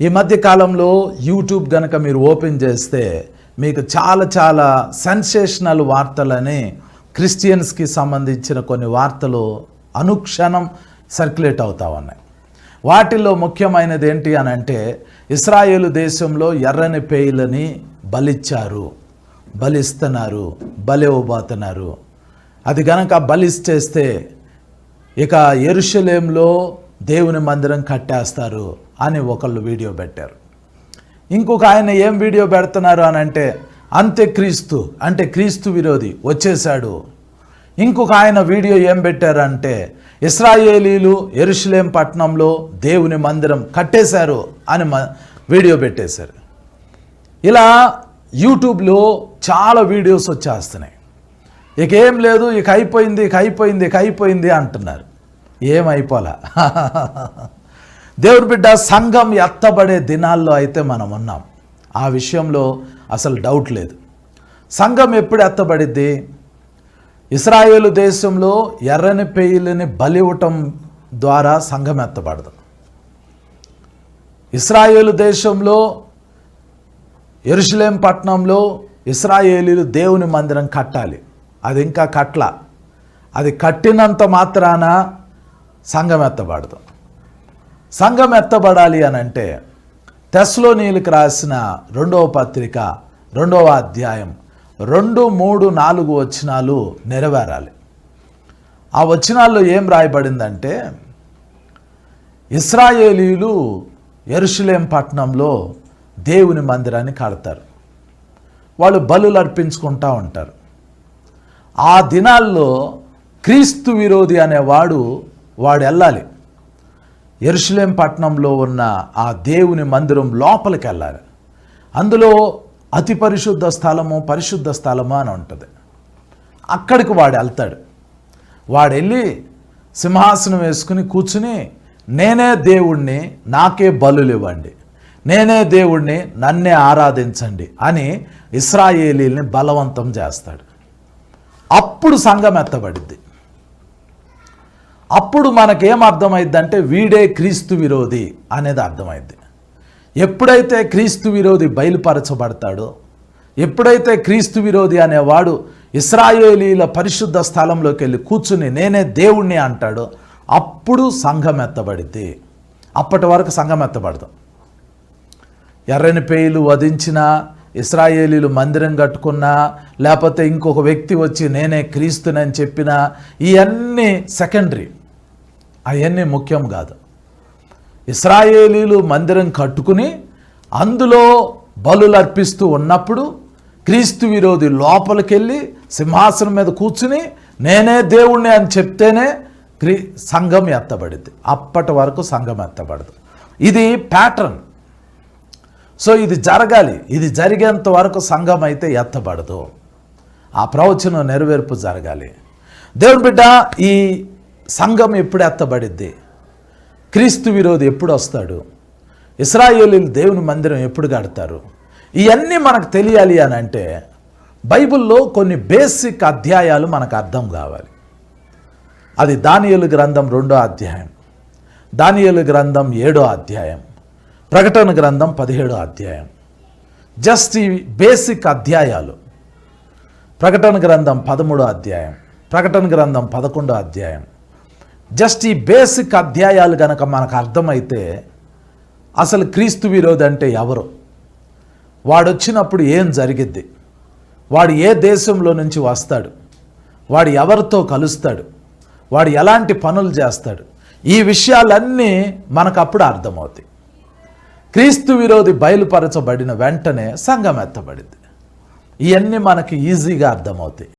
ఈ మధ్య కాలంలో యూట్యూబ్ కనుక మీరు ఓపెన్ చేస్తే మీకు చాలా చాలా సెన్సేషనల్ వార్తలని క్రిస్టియన్స్కి సంబంధించిన కొన్ని వార్తలు అనుక్షణం సర్క్యులేట్ అవుతా ఉన్నాయి. వాటిల్లో ముఖ్యమైనది ఏంటి అని అంటే ఇస్రాయేలు దేశంలో ఎర్రని పేయిలని బలిచ్చారు బలిస్తున్నారు బలివ్వబోతున్నారు అది గనక బలిచ్చేస్తే ఇక ఎరుషలేంలో దేవుని మందిరం కట్టేస్తారు. అని ఒకళ్ళు వీడియో పెట్టారు. ఇంకొక ఆయన ఏం వీడియో పెడుతున్నారు అని అంటే అంత్యక్రీస్తు అంటే క్రీస్తు విరోధి వచ్చేశాడు. ఇంకొక ఆయన వీడియో ఏం పెట్టారంటే ఇస్రాయేలీలు ఎరుషులేం పట్టణంలో దేవుని మందిరం కట్టేశారు అని మ- వీడియో పెట్టేశారు. ఇలా యూట్యూబ్లో చాలా వీడియోస్ వచ్చేస్తున్నాయి. ఇక ఏం లేదు ఇక అయిపోయింది ఇక అయిపోయింది ఇక అయిపోయింది అంటున్నారు. ఏమైపోలా దేవుడి బిడ్డ సంఘం ఎత్తబడే దినాల్లో అయితే మనం ఉన్నాం. ఆ విషయంలో అసలు డౌట్ లేదు. సంఘం ఎప్పుడు ఎత్తబడిద్ది? ఇస్రాయేలు దేశంలో ఎర్రని పెయిలని బలివటం ద్వారా సంఘం ఎత్తబడదు. ఇస్రాయేలు దేశంలో ఎరుషలేం పట్టణంలో ఇస్రాయేలీలు దేవుని మందిరం కట్టాలి. అది ఇంకా కట్ల అది కట్టినంత మాత్రాన సంఘం ఎత్తబడదు. సంఘం ఎత్తబడాలి అని అంటే తెస్లోనీలకు రాసిన రెండవ పత్రిక రెండవ అధ్యాయం రెండు మూడు నాలుగు వచనాలు నెరవేరాలి. ఆ వచనాల్లో ఏం రాయబడిందంటే ఇస్రాయేలీలు ఎరుషులేం పట్టణంలో దేవుని మందిరాన్ని కడతారు. వాళ్ళు బలులు అర్పించుకుంటూ ఉంటారు. ఆ దినాల్లో క్రీస్తు విరోధి అనేవాడు వాడు వెళ్ళాలి. ఎరుషలేం పట్టణంలో ఉన్న ఆ దేవుని మందిరం లోపలికి వెళ్ళాలి. అందులో అతి పరిశుద్ధ స్థలము పరిశుద్ధ స్థలము అని ఉంటుంది. అక్కడికి వాడు వెళ్తాడు. వాడు వెళ్ళి సింహాసనం వేసుకుని కూర్చుని నేనే దేవుణ్ణి నాకే బలులు ఇవ్వండి. నేనే దేవుణ్ణి నన్నే ఆరాధించండి అని ఇస్రాయేలీల్ని బలవంతం చేస్తాడు. అప్పుడు సంఘం ఎత్తబడింది అప్పుడు మనకేం అర్థమైద్దంటే వీడే క్రీస్తు విరోధి అనేది అర్థమైద్ది. ఎప్పుడైతే క్రీస్తు విరోధి బయలుపరచబడతాడో ఎప్పుడైతే క్రీస్తు విరోధి అనేవాడు ఇస్రాయేలీల పరిశుద్ధ స్థలంలోకి వెళ్ళి కూర్చుని నేనే దేవుణ్ణి అంటాడో అప్పుడు సంఘం ఎత్తబడిద్ది అప్పటి వరకు సంఘం ఎత్తబడదు ఎర్రని పేయులు వధించిన ఇస్రాయేలీలు మందిరం కట్టుకున్నా లేకపోతే ఇంకొక వ్యక్తి వచ్చి నేనే క్రీస్తునని చెప్పినా ఇవన్నీ సెకండరీ. అవన్నీ ముఖ్యం కాదు. ఇస్రాయేలీలు మందిరం కట్టుకుని అందులో బలులు అర్పిస్తూ ఉన్నప్పుడు క్రీస్తు విరోధి లోపలికెళ్ళి సింహాసనం మీద కూర్చుని నేనే దేవుణ్ణి అని చెప్తేనే క్రీ సంఘం ఎత్తబడింది. అప్పటి వరకు సంఘం ఎత్తబడదు. ఇది ప్యాటర్న్. సో ఇది జరగాలి. ఇది జరిగేంత వరకు సంఘం అయితే ఎత్తబడదు. ఆ ప్రవచనం నెరవేర్పు జరగాలి. దేవుని బిడ్డ ఈ సంఘం ఎప్పుడు ఎత్తబడిద్ది? క్రీస్తు విరోధి ఎప్పుడు వస్తాడు? ఇస్రాయేలీలు దేవుని మందిరం ఎప్పుడు కడతారు? ఇవన్నీ మనకు తెలియాలి అని అంటే బైబిల్లో కొన్ని బేసిక్ అధ్యాయాలు మనకు అర్థం కావాలి. అది దానియలు గ్రంథం రెండో అధ్యాయం. దానియలు గ్రంథం ఏడో అధ్యాయం. ప్రకటన గ్రంథం పదిహేడో అధ్యాయం. జస్ట్ ఈ బేసిక్ అధ్యాయాలు. ప్రకటన గ్రంథం పదమూడో అధ్యాయం. ప్రకటన గ్రంథం పదకొండో అధ్యాయం. జస్ట్ ఈ బేసిక్ అధ్యాయాలు కనుక మనకు అర్థమైతే అసలు క్రీస్తు విరోధి అంటే ఎవరు? వాడు వచ్చినప్పుడు ఏం జరిగిద్ది? వాడు ఏ దేశంలో నుంచి వస్తాడు? వాడు ఎవరితో కలుస్తాడు? వాడు ఎలాంటి పనులు చేస్తాడు? ఈ విషయాలన్నీ మనకు అప్పుడు అర్థమవుతాయి. క్రీస్తు విరోధి బయలుపరచబడిన వెంటనే సంఘం ఎత్తబడింది. ఇవన్నీ మనకి ఈజీగా అర్థమవుతాయి.